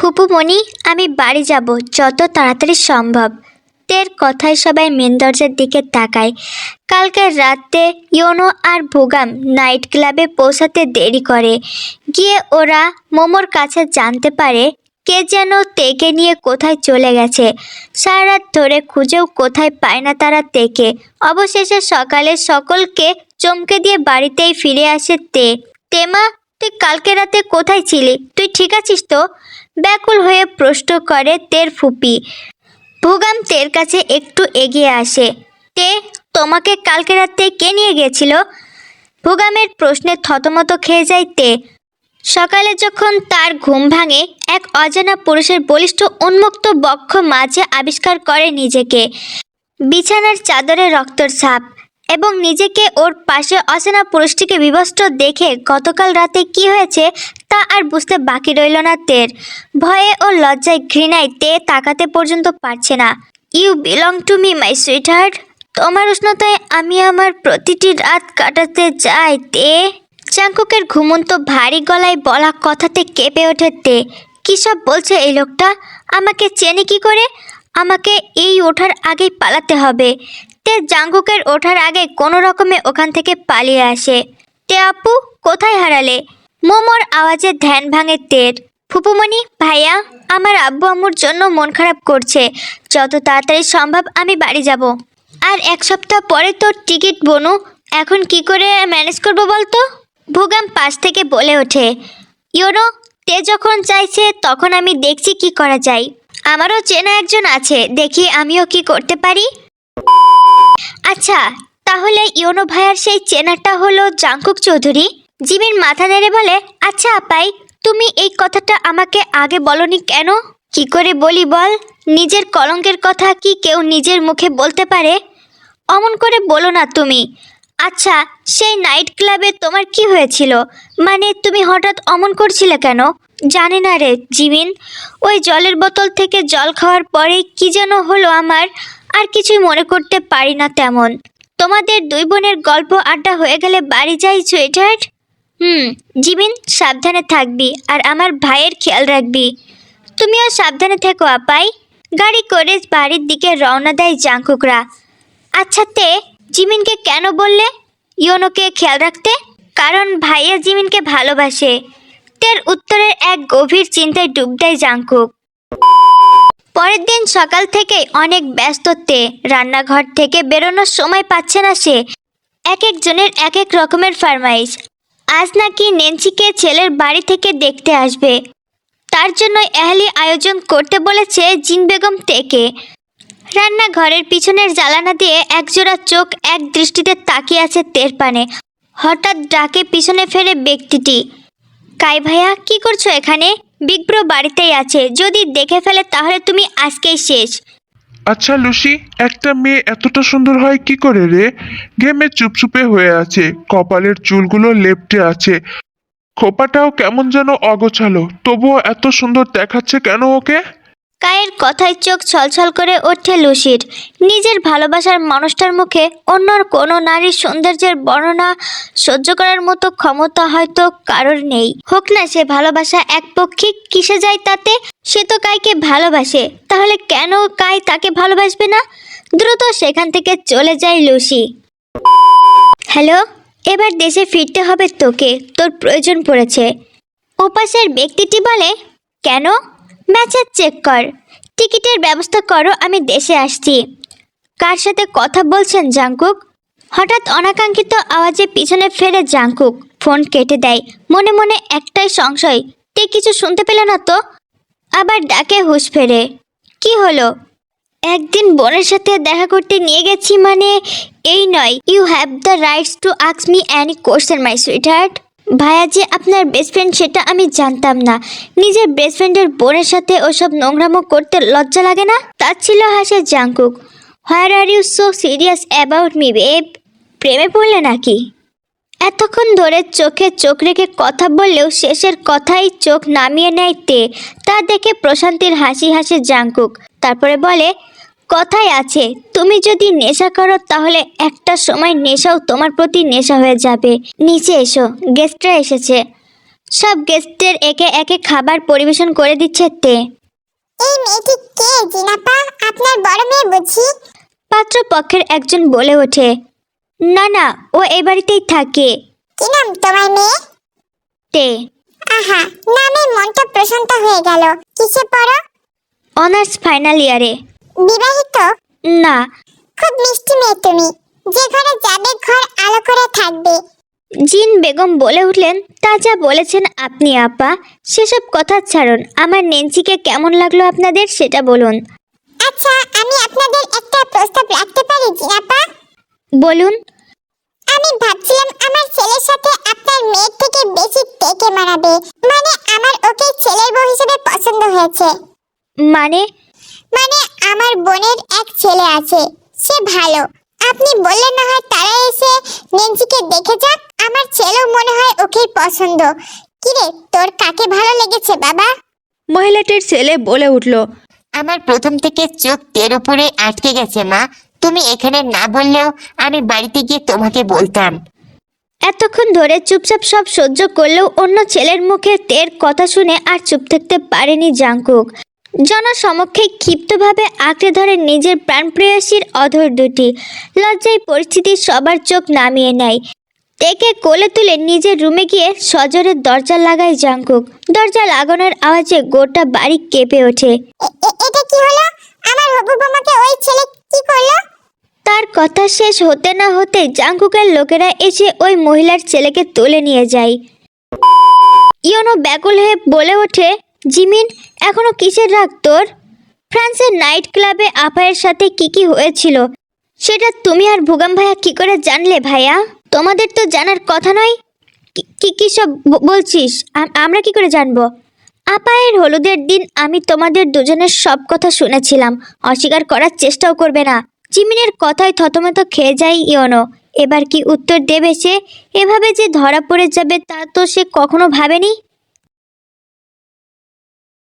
ফুপুমণি আমি বাড়ি যাব যত তাড়াতাড়ি সম্ভব। তের কথায় সবাই মেন দরজার দিকে তাকায়। কালকে রাতে ইয়োনো আর ভোগাম নাইট ক্লাবে পৌঁছাতে দেরি করে। গিয়ে ওরা মোমোর কাছে জানতে পারে কে যেন তেকে নিয়ে কোথায় চলে গেছে। সারা রাত ধরে খুঁজেও কোথায় পায় না তারা তেকে। অবশেষে সকালে সকলকে চমকে দিয়ে বাড়িতেই ফিরে আসে তে। তেমা, তুই কালকে রাতে কোথায় ছিলি? তুই ঠিক আছিস তো? ব্যাকুল হয়ে প্রশ্ন করে তের ফুপি। ভুগাম তের কাছে একটু এগিয়ে আসে। তে, তোমাকে কালকে রাতে কে নিয়ে গেছিল? ভুগামের প্রশ্নে থতমত খেয়ে যায় তে। সকালে যখন তার ঘুম ভাঙে, এক অজানা পুরুষের বলিষ্ঠ উন্মুক্ত বক্ষ মাঝে আবিষ্কার করে নিজেকে। বিছানার চাদরে রক্তর ছাপ এবং নিজেকে ওর পাশে অচেনা পুরুষটিকে বিবস্ত্র দেখে গতকাল রাতে কি হয়েছে তা আর বুঝতে বাকি রইল না তের। ভয়ে ও লজ্জায় ঘৃণায় তে তাকাতে পর্যন্ত পারছে না। You belong to me, my sweetheart তোমার উষ্ণতায় আমি আমার প্রতিটি রাত কাটাতে চাই, তে। চাঙ্কুকের ঘুমন্ত ভারী গলায় বলা কথাতে কেঁপে ওঠে তে। কী সব বলছে এই লোকটা? আমাকে চেনে কি করে? আমাকে এই ওঠার আগেই পালাতে হবে। তে জাঙ্গুকের ওঠার আগে কোনো রকমে ওখান থেকে পালিয়ে আসে। তে আপু, কোথায় হারালে? মোমোর আওয়াজে ধ্যান ভাঙে তের। ফুপুমণি, ভাইয়া, আমার আব্বু আম্মুর জন্য মন খারাপ করছে। যত তাড়াতাড়ি সম্ভব আমি বাড়ি যাব। আর এক সপ্তাহ পরে তোর টিকিট, বনু। এখন কি করে ম্যানেজ করব বলতো? ভুগাম পাশ থেকে বলে ওঠে। ইয়োনো, তে যখন চাইছে তখন আমি দেখছি কি করা যায়। আমারও চেনা একজন আছে, দেখি আমিও কি করতে পারি। আচ্ছা তাহলে ইয়োনো ভাইয়ার সেই চেনাটা হলো জাঙ্কুক চৌধুরী? জিমির মাথা নেড়ে বলে আচ্ছা আপাই, তুমি এই কথাটা আমাকে আগে বলনি কেন? কি করে বলি বল? নিজের কলঙ্কের কথা কি কেউ নিজের মুখে বলতে পারে? অমন করে বলো না তুমি। আচ্ছা সেই নাইট ক্লাবে তোমার কি হয়েছিল? মানে তুমি হঠাৎ অমন করছিলে কেন? জানি না রে, জিমিন। ওই জলের বোতল থেকে জল খাওয়ার পরে কি যেন হলো আমার, আর কিছুই মনে করতে পারি না তেমন। তোমাদের দুই বোনের গল্প আড্ডা হয়ে গেলে বাড়ি যাই, সুইটহার্ট? হুম, জিমিন, সাবধানে থাকবি আর আমার ভাইয়ের খেয়াল রাখবি। তুমিও সাবধানে থেকো, আপাই। গাড়ি করে বাড়ির দিকে রওনা দেয় জাঙ্কুকরা আচ্ছা তে, জিমিনকে কেন বললে? ইয়োনোকে খেয়াল রাখতে? কারণ ভাইয়া জিমিনকে ভালোবাসে। তের উত্তরের এক গভীর চিন্তায় ডুব দেয় জাঙ্কুক পরের দিন সকাল থেকেই অনেক ব্যস্ত তে। রান্নাঘর থেকে বেরোনোর সময় পাচ্ছে না সে। এক একজনের এক এক রকমের ফরমাইশ। আজ নাকি নেন্সিকে ছেলের বাড়ি থেকে দেখতে আসবে। তার জন্য এহলি আয়োজন করতে বলেছে জিন বেগম তেকে রান্নাঘরের পিছনের জ্বালানা দিয়ে একজোড়া চোখ এক দৃষ্টিতে তাকিয়ে আছে তের পানে হঠাৎ ডাকে পিছনে ফেরে ব্যক্তিটি। কাই ভাইয়া, কি করছ এখানে? বিগ্রো বাড়িতেই আছে। যদি দেখে ফেলে তাহলে তুমি আজকেই শেষ। আচ্ছা লুসি, একটা মেয়ে এতটা সুন্দর হয় কি করে রে? গেমে চুপচুপে হয়ে আছে, কপালের চুলগুলো লেপটে আছে। খোপাটাও কেমন যেন অগোছালো, তবুও এত সুন্দর দেখাচ্ছে কেন ওকে? কায়ের কথায় চোখ ছলছল করে ওঠে লুসির। নিজের ভালোবাসার মানুষটার মুখে অন্য কোনো নারীর সৌন্দর্যের বর্ণনা সহ্য করার মতো ক্ষমতা হয়তো কারোর নেই। হোক না সে ভালোবাসা একপক্ষিক কিসে যায় তাতে, সে তো কাইকে ভালোবাসে। তাহলে কেন কাই তাকে ভালোবাসবে না? দ্রুত সেখান থেকে চলে যায় লুসি। হ্যালো, এবার দেশে ফিরতে হবে তোকে। তোর প্রয়োজন পড়েছে। ওপাশের ব্যক্তিটি বলে, কেন? ম্যাচের চেক কর। টিকিটের ব্যবস্থা করো, আমি দেশে আসছি। কার সাথে কথা বলছেন জাঙ্কুক হঠাৎ অনাকাঙ্ক্ষিত আওয়াজে পিছনে ফেরে জাঙ্কুক ফোন কেটে দেয়। মনে মনে একটাই সংশয়, তে কিছু শুনতে পেল না তো? আবার ডাকে হুঁশ ফেরে কি হলো? একদিন বোনের সাথে দেখা করতে নিয়ে গেছি মানে এই নয়। You have the rights to আক্স me any question my sweetheart ভাইয়া, যে আপনার বেস্ট ফ্রেন্ড সেটা আমি জানতাম না। নিজের বেস্ট ফ্রেন্ডের বোনের সাথে ওসব নোংরামো করতে লজ্জা লাগে না? তার ছিল হাসে Jungkook where are you so serious about me babe প্রেমে পড়লে নাকি? এতক্ষণ ধরে চোখে চোখ রেখে কথা বললেও শেষের কথাই চোখ নামিয়ে নেয় তে। তা দেখে প্রশান্তির হাসি হাসে জাঙ্কুক তারপরে বলে কথাই আছে তুমি যদি নেশা করো তাহলে একটা সময় নেশাও তোমার প্রতি নেশা হয়ে যাবে। নিচে এসো গেস্টরা এসেছে। সব গেস্টদের একে একে খাবার পরিবেশন করে দিচ্ছে তে। এই মেয়েটি কে জিনাপা? আপনার বড় মেয়ে বুঝি? পাত্রপক্ষের একজন বলে ওঠে। না না ও এ বাড়িতেই থাকে। কি নাম তোমার মেয়ে? তে। আহা নামে মনটা প্রশান্ত হয়ে গেল। কিসে পড়ো? অনার্স ফাইনাল ইয়ারে। বিবাহিত? না। খুব মিষ্টি মেয়ে তুমি। যে ঘরে যাবে ঘর আলো করে থাকবে। জিন বেগম বলে উঠলেন তা যা বলেছেন আপনি আপা। সেসব কথা ছাড়ুন। আমার নেন্সিকে কেমন লাগল আপনাদের সেটা বলুন। আচ্ছা আমি আপনাদের একটা প্রস্তাব রাখতে পারি জিনাপা বলুন। আমি ভাবছিলাম আমার ছেলের সাথে আপনার মেয়ের থেকে বেশি টেকে মানাবে মানে আমার ওকে ছেলের বউ হিসেবে পছন্দ হয়েছে। মানে মানে আমার বোনের এক ছেলে আছে সে ভালো। আপনি বললেন না হয় তারা এসে নেন্সিকে দেখে যাক আমার ছেলেও মনে হয় ওকেই পছন্দ। কিরে তোর কাকে ভালো লেগেছে বাবা? মহিলাটির ছেলে বলে উঠল আমার প্রথম থেকে চোখ তের উপরে আটকে গেছে মা। তুমি এখানে না বললেও আমি বাড়িতে গিয়ে তোমাকে বলতাম। এতক্ষণ ধরে চুপচাপ সব সহ্য করলেও অন্য ছেলের মুখে তের কথা শুনে আর চুপ থাকতে পারেনি জাঙ্কুক জনসমক্ষে ক্ষিপ্তভাবে আঁকড়ে ধরে নিজের প্রাণপ্রেয়সীর অধর দুটি। লজ্জায় পরিস্থিতি সবার চোখ নামিয়ে নেয়। তেকে কোলে তুলে নিজের রুমে গিয়ে সজোরে দরজা লাগায় জাঙ্কুক দরজা লাগানোর আওয়াজে গোটা বাড়ি কেঁপে ওঠে। এটা কি হলো? আমার হবু বোমাকে ওই ছেলে কি করল? তার কথা শেষ হতে না হতে জাঙ্কুকের লোকেরা এসে ওই মহিলার ছেলেকে তুলে নিয়ে যায়। ইয়নো ব্যাকুল হয়ে বলে ওঠে জিমিন, এখনও কিসের রাগ তোর? ফ্রান্সের নাইট ক্লাবে আপায়ের সাথে কি কি হয়েছিল? সেটা তুমি আর ভুগাম ভাইয়া কি করে জানলে ভাইয়া? তোমাদের তো জানার কথা নয়। কি- কি সব বলছিস? আমরা কি করে জানব? আপায়ের হলুদের দিন আমি তোমাদের দুজনের সব কথা শুনেছিলাম। অস্বীকার করার চেষ্টাও করবে না। জিমিনের কথায় থতমত খেয়ে যায় ইয়নো। এবার কি উত্তর দেবে সে? এভাবে যে ধরা পড়ে যাবে তা তো সে কখনো ভাবেনি।